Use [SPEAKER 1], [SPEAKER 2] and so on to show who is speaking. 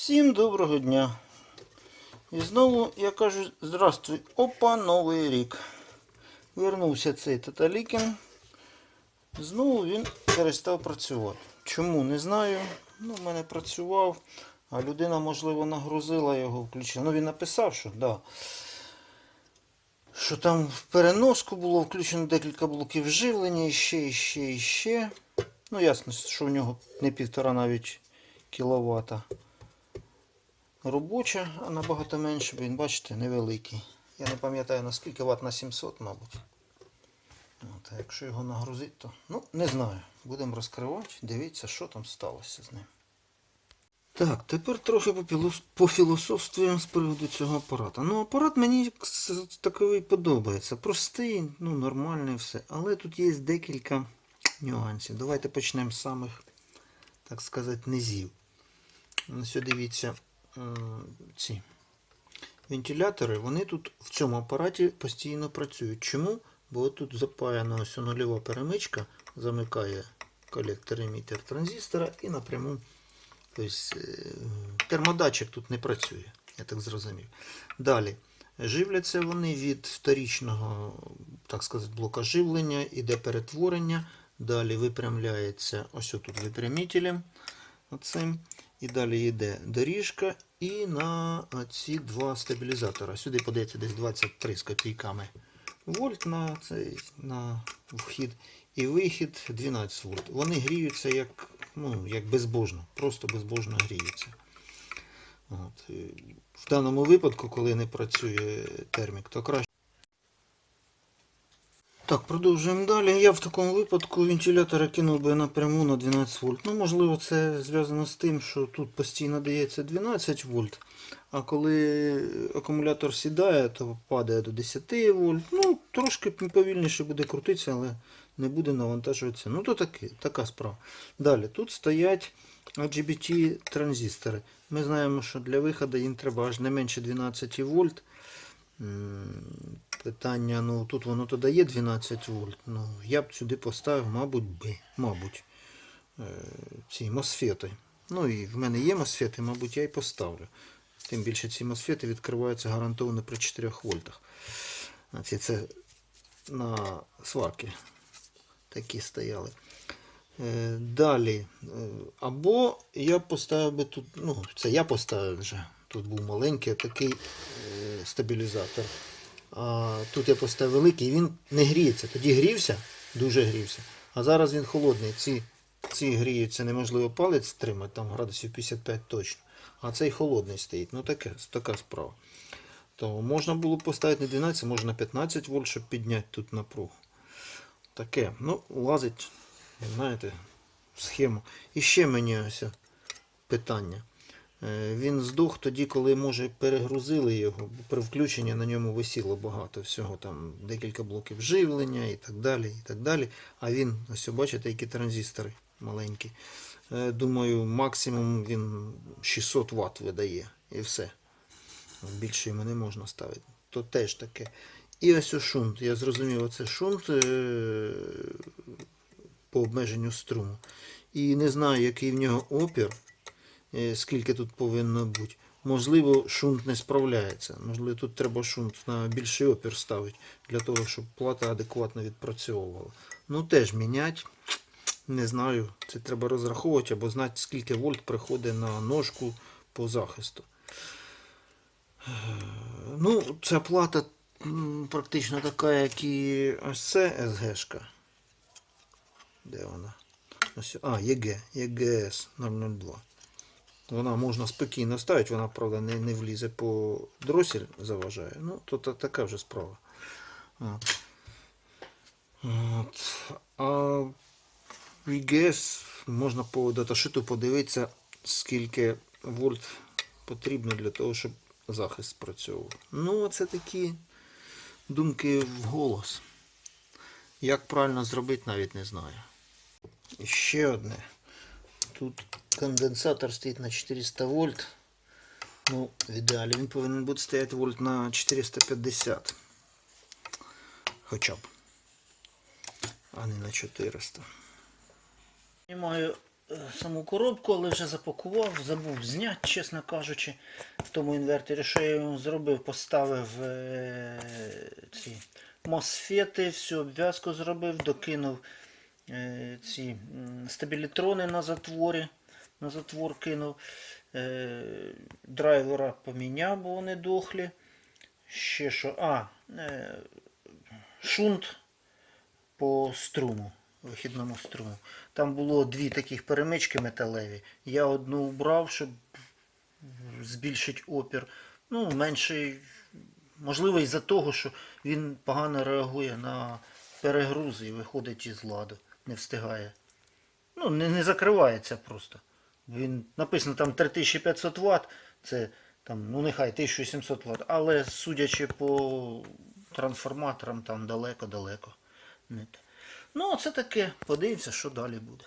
[SPEAKER 1] Всім доброго дня. І знову я кажу здравствуй, опа, новий рік. Вернувся цей Таталікін. Знову він перестав працювати. Чому? Не знаю. Ну, в мене працював, а людина, можливо, нагрузила його, включила. Ну, він написав, що да. Що там в переноску було включено декілька блоків живлення, і ще, і ще, і ще. Ну, ясно, що в нього не півтора навіть кіловата робоча, а набагато менше, бо він, бачите, невеликий. Я не пам'ятаю наскільки ват на 700, мабуть. От, а якщо його нагрузити, то ну, не знаю. Будемо розкривати, дивіться, що там сталося з ним. Так, тепер трохи пофілософствуємо з приводу цього апарата. Ну, апарат мені таковий подобається. Простий, ну, нормальний все. Але тут є декілька нюансів. Давайте почнемо з самих, так сказати, низів. Ось дивіться, ці вентилятори, вони тут в цьому апараті постійно працюють. Чому? Бо тут запаяна ось нульова перемичка, замикає колектор емітер транзистора і напряму тобто, е, термодатчик тут не працює, я так зрозумів. Далі. Живляться вони від вторічного, так сказати, блока живлення, іде перетворення. Далі випрямляється ось тут випрямителем. Оцим. І далі йде доріжка і на ці два стабілізатора. Сюди подається десь 23 з копійками вольт на цей на вхід і вихід 12 вольт. Вони гріються як, ну, як безбожно, просто безбожно гріються. От. В даному випадку, коли не працює термік, то краще. Так, продовжуємо далі. Я в такому випадку вентилятора кинув би напряму на 12 вольт. Ну, можливо, це зв'язано з тим, що тут постійно дається 12 вольт, а коли акумулятор сідає, то падає до 10 вольт. Ну, трошки повільніше буде крутитися, але не буде навантажуватися. Ну, то таки, така справа. Далі, тут стоять IGBT транзистори. Ми знаємо, що для виходу їм треба аж не менше 12 вольт. Питання, ну тут воно то дає 12 вольт. Ну, я б сюди поставив, мабуть, би, мабуть, е, ці мосфети. Ну і в мене є мосфети, мабуть, я і поставлю. Тим більше ці мосфети відкриваються гарантовано при 4 вольтах. Це на сварки такі стояли. Е, Далі. е, Або я поставив би тут, ну, це я поставив вже. Тут був маленький такий стабілізатор. А тут я поставив великий, і він не гріється. Тоді грівся, дуже грівся. А зараз він холодний. Ці, ці гріються, неможливо палець втримати, там градусів 55 точно. А цей холодний стоїть. Ну таке, така справа. То можна було поставити не 12, можна 15 вольт, щоб підняти тут напругу. Таке. Ну, лазить, знаєте, в схему. І ще мені ось питання. Е, Він здох тоді, коли, може, перегрузили його, бо при включенні на ньому висіло багато всього, там декілька блоків живлення і так далі. і так далі. А він, ось бачите, які транзистори маленькі. Е, Думаю, максимум він 600 Вт видає і все. Більше йому не можна ставити. То теж таке. І ось шунт. Я зрозумів, оце шунт е, по обмеженню струму. І не знаю, який в нього опір, скільки тут повинно бути. Можливо, шунт не справляється. Можливо, тут треба шунт на більший опір ставити, для того, щоб плата адекватно відпрацьовувала. Ну, теж міняти. Не знаю, це треба розраховувати або знати, скільки вольт приходить на ножку по захисту. Е, Ну, ця плата практично така, як і ось це СГшка. Де вона? А, ЄГ, ЄГС 002. Вона можна спокійно ставити, вона, правда, не, не влізе по дросель заважає. Ну, то та, така вже справа. От. От. А ЄГС можна по даташиту подивитися, скільки вольт потрібно для того, щоб захист спрацьовував. Ну, це такі думки в голос. Як правильно зробити, навіть не знаю. І ще одне. Тут конденсатор стоїть на 400 вольт. Ну, в ідеалі він повинен бути стояти вольт на 450. Хоча б. А не на 400. Я маю е, саму коробку, але вже запакував, забув зняти, чесно кажучи, в тому інверторі. Що я йому зробив? Поставив е, ці мосфети, всю обв'язку зробив, докинув е, ці стабілітрони на затворі. На затвор кинув. Е, драйвера поміняв, бо вони дохлі. Ще що. А, е, шунт по струму, вихідному струму. Там було дві таких перемички металеві. Я одну убрав, щоб збільшити опір. Ну, менший, можливо, із-за того, що він погано реагує на перегрузи і виходить із ладу, не встигає. Ну, не, не закривається просто. Він написано там 3500 Вт, це там, ну нехай 1700 Вт, але судячи по трансформаторам, там далеко-далеко. Ну, це таке. Подивимося, що далі буде.